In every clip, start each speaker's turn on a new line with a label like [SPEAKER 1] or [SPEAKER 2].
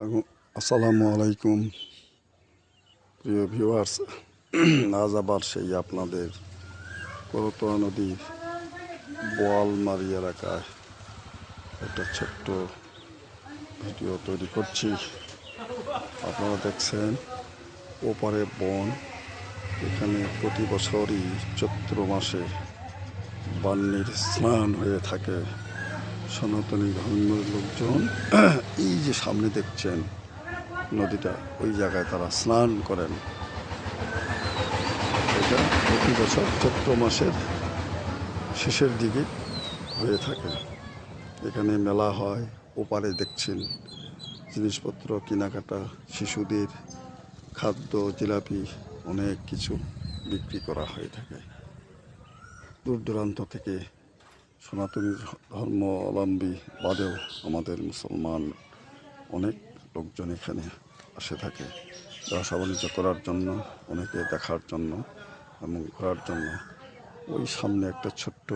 [SPEAKER 1] আসসালামু আলাইকুম। প্রিয় ভিউয়ার্স, আজ আবার সেই আপনাদের করতোয়া নদীর বোয়ালমারি এলাকায় একটা ছোট্ট ভিডিও তৈরি করছি। আপনারা দেখছেন ওপারে বন, এখানে প্রতি বছরই চৈত্র মাসে বান্নির স্নান হয়ে থাকে। সনাতনী ধর্মের লোকজন এই যে সামনে দেখছেন নদীটা, ওই জায়গায় তারা স্নান করেন। এটা প্রতি বছর চৈত্র মাসের শেষের দিকে হয়ে থাকে। এখানে মেলা হয়, ওপারে দেখছেন জিনিসপত্র, কেনাকাটা, শিশুদের খাদ্য, জিলাপি, অনেক কিছু বিক্রি করা হয়ে থাকে। দূর দূরান্ত থেকে সনাতনী ধর্মাবলম্বী বাদেও আমাদের মুসলমান অনেক লোকজন এখানে আসে থাকে। ব্যবসা বাণিজ্য করার জন্য, অনেকে দেখার জন্য এবং ঘোরার জন্য। ওই সামনে একটা ছোট্ট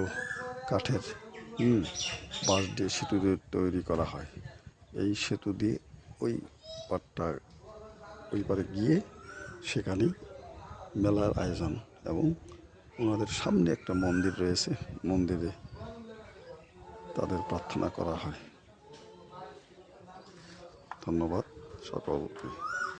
[SPEAKER 1] কাঠের বাঁশ দিয়ে সেতু দিয়ে তৈরি করা হয়। এই সেতু দিয়ে ওই পাটটা, ওই পারে গিয়ে সেখানেই মেলার আয়োজন এবং ওনাদের সামনে একটা মন্দির রয়েছে। মন্দিরে তাদের প্রার্থনা করা হয়। ধন্যবাদ সকলকে।